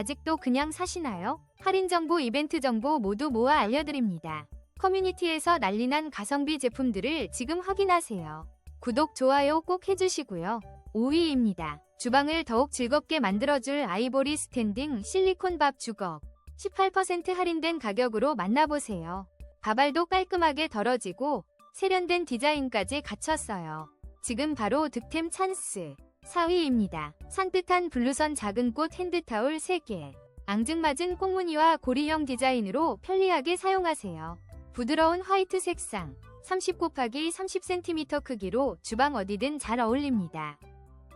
아직도 그냥 사시나요? 할인 정보, 이벤트 정보 모두 모아 알려드립니다. 커뮤니티에서 난리난 가성비 제품들을 지금 확인하세요. 구독, 좋아요 꼭 해주시고요. 5위입니다. 주방을 더욱 즐겁게 만들어줄 아이보리 스탠딩 실리콘 밥 주걱. 18% 할인된 가격으로 만나보세요. 밥알도 깔끔하게 덜어지고 세련된 디자인까지 갖췄어요. 지금 바로 득템 찬스. 4위입니다. 산뜻한 블루선 작은 꽃 핸드타올 3개. 앙증맞은 꽁무니와 고리형 디자인으로 편리하게 사용하세요. 부드러운 화이트 색상, 30 곱하기 30cm 크기로 주방 어디든 잘 어울립니다.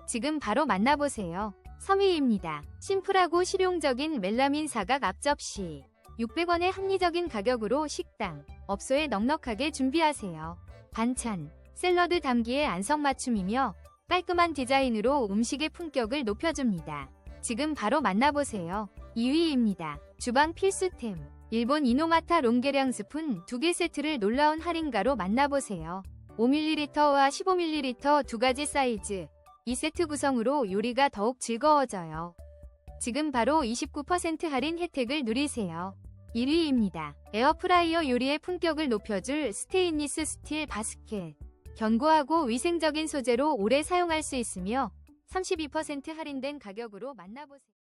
지금 바로 만나보세요. 3위입니다. 심플하고 실용적인 멜라민 사각 앞접시. 600원의 합리적인 가격으로 식당, 업소에 넉넉하게 준비하세요. 반찬, 샐러드 담기에 안성맞춤이며 깔끔한 디자인으로 음식의 품격을 높여줍니다. 지금 바로 만나보세요. 2위입니다. 주방 필수템. 일본 이노마타 롱계량 스푼 2개 세트를 놀라운 할인가로 만나보세요. 5ml와 15ml 두 가지 사이즈. 이 세트 구성으로 요리가 더욱 즐거워져요. 지금 바로 29% 할인 혜택을 누리세요. 1위입니다. 에어프라이어 요리의 품격을 높여줄 스테인리스 스틸 바스켓. 견고하고 위생적인 소재로 오래 사용할 수 있으며 32% 할인된 가격으로 만나보세요.